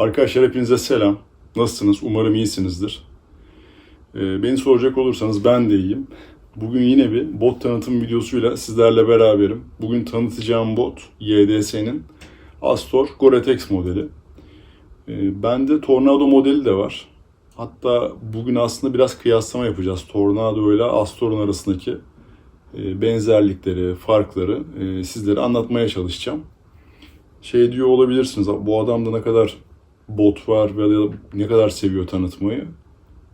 Arkadaşlar hepinize selam. Nasılsınız? Umarım iyisinizdir. Ee, beni soracak olursanız ben de iyiyim. Bugün yine bir bot tanıtım videosuyla sizlerle beraberim. Bugün tanıtacağım bot YDS'nin Astor Gore-Tex modeli. Ee, bende Tornado modeli de var. Hatta bugün aslında biraz kıyaslama yapacağız Tornado ile Astor'un arasındaki e, benzerlikleri, farkları e, sizlere anlatmaya çalışacağım. Şey diyor olabilirsiniz, bu adamda ne kadar bot var veya ne kadar seviyor tanıtmayı.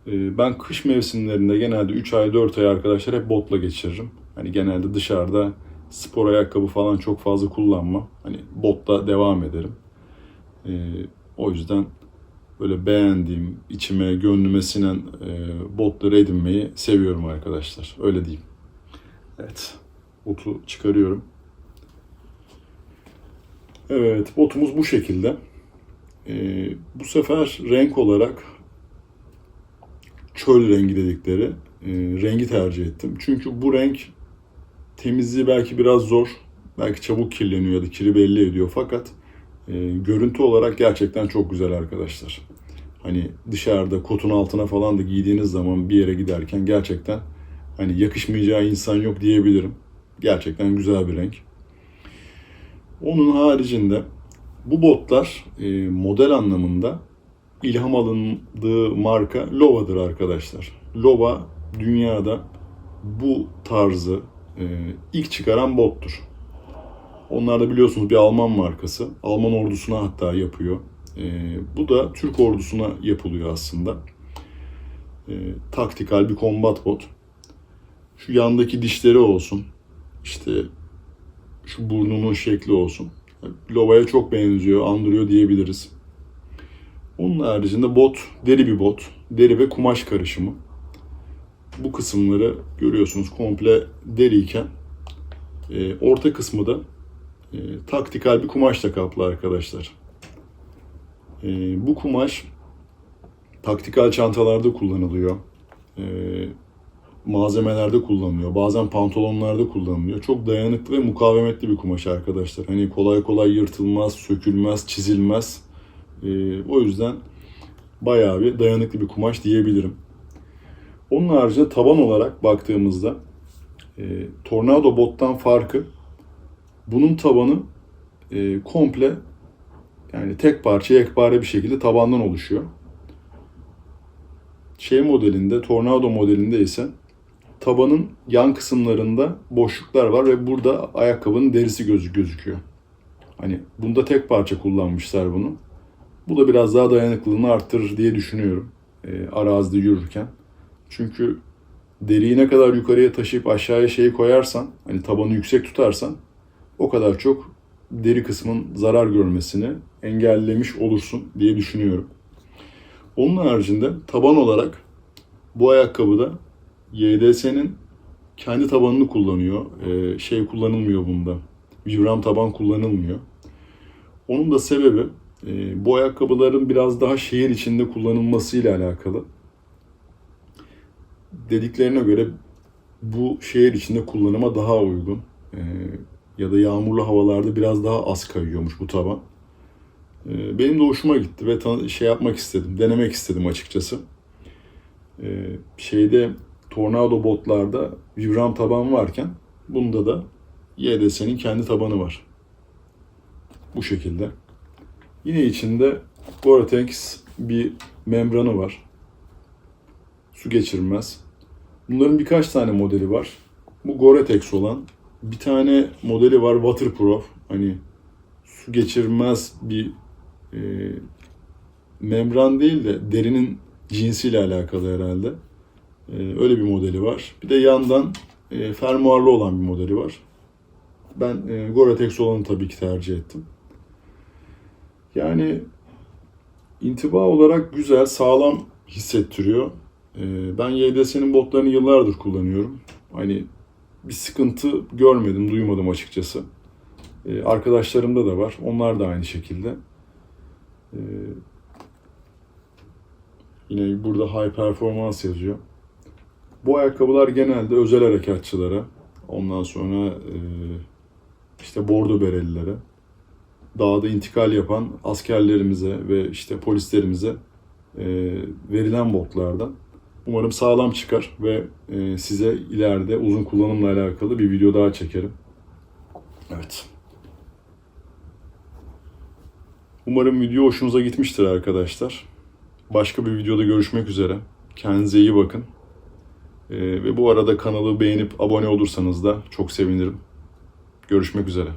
E, Ben kış mevsimlerinde genelde 3 ay 4 ay arkadaşlar hep botla geçiririm. Hani genelde dışarıda spor ayakkabı falan çok fazla kullanmam. Hani botla devam ederim. E, O yüzden böyle beğendiğim, içime, gönlüme sinen e, botları edinmeyi seviyorum arkadaşlar. Öyle diyeyim. Evet. Botu çıkarıyorum. Evet, botumuz bu şekilde. Ee, bu sefer renk olarak çöl rengi dedikleri e, rengi tercih ettim. Çünkü bu renk temizliği belki biraz zor. Belki çabuk kirleniyor ya da kiri belli ediyor. Fakat e, görüntü olarak gerçekten çok güzel arkadaşlar. Hani dışarıda kotun altına falan da giydiğiniz zaman bir yere giderken gerçekten hani yakışmayacağı insan yok diyebilirim. Gerçekten güzel bir renk. Onun haricinde bu botlar e, model anlamında ilham alındığı marka Lova'dır arkadaşlar. Lova dünyada bu tarzı e, ilk çıkaran bottur. Onlar da biliyorsunuz bir Alman markası. Alman ordusuna hatta yapıyor. E, bu da Türk ordusuna yapılıyor aslında. E, taktikal bir combat bot. Şu yandaki dişleri olsun. İşte şu burnunun şekli olsun. Lova'ya çok benziyor, andırıyor diyebiliriz. Onun haricinde bot, deri bir bot. Deri ve kumaş karışımı. Bu kısımları görüyorsunuz komple deriyken e, orta kısmı da e, taktikal bir kumaşla kaplı arkadaşlar. E, bu kumaş taktikal çantalarda kullanılıyor. E, malzemelerde kullanılıyor. Bazen pantolonlarda kullanılıyor. Çok dayanıklı ve mukavemetli bir kumaş arkadaşlar. Hani kolay kolay yırtılmaz, sökülmez, çizilmez. Ee, o yüzden bayağı bir dayanıklı bir kumaş diyebilirim. Onun haricinde taban olarak baktığımızda e, Tornado bottan farkı bunun tabanı e, komple yani tek parça yekpare bir şekilde tabandan oluşuyor. Şey modelinde, Tornado modelinde ise tabanın yan kısımlarında boşluklar var ve burada ayakkabının derisi gözü gözüküyor. Hani bunda tek parça kullanmışlar bunu. Bu da biraz daha dayanıklılığını arttırır diye düşünüyorum e, arazide yürürken. Çünkü deriyi ne kadar yukarıya taşıyıp aşağıya şeyi koyarsan, hani tabanı yüksek tutarsan o kadar çok deri kısmın zarar görmesini engellemiş olursun diye düşünüyorum. Onun haricinde taban olarak bu ayakkabıda YDS'nin kendi tabanını kullanıyor. Ee, şey kullanılmıyor bunda. Vibram taban kullanılmıyor. Onun da sebebi e, bu ayakkabıların biraz daha şehir içinde kullanılmasıyla alakalı. Dediklerine göre bu şehir içinde kullanıma daha uygun. Ee, ya da yağmurlu havalarda biraz daha az kayıyormuş bu taban. Ee, benim de hoşuma gitti ve şey yapmak istedim, denemek istedim açıkçası. Ee, şeyde Tornado botlarda vibram taban varken bunda da YDS'nin kendi tabanı var. Bu şekilde. Yine içinde Gore-Tex bir membranı var. Su geçirmez. Bunların birkaç tane modeli var. Bu Gore-Tex olan. Bir tane modeli var waterproof. Hani su geçirmez bir e, membran değil de derinin cinsiyle alakalı herhalde. E, öyle bir modeli var. Bir de yandan e, fermuarlı olan bir modeli var. Ben e, Gore-Tex olanı tabii ki tercih ettim. Yani intiba olarak güzel, sağlam hissettiriyor. E, ben YDS'nin botlarını yıllardır kullanıyorum. Hani bir sıkıntı görmedim, duymadım açıkçası. E, arkadaşlarımda da var. Onlar da aynı şekilde. Yine burada high performance yazıyor. Bu ayakkabılar genelde özel harekatçılara, ondan sonra e, işte bordo berelilere, dağda intikal yapan askerlerimize ve işte polislerimize e, verilen botlardan. Umarım sağlam çıkar ve e, size ileride uzun kullanımla alakalı bir video daha çekerim. Evet. Umarım video hoşunuza gitmiştir arkadaşlar. Başka bir videoda görüşmek üzere. Kendinize iyi bakın. Ee, ve bu arada kanalı beğenip abone olursanız da çok sevinirim. Görüşmek üzere.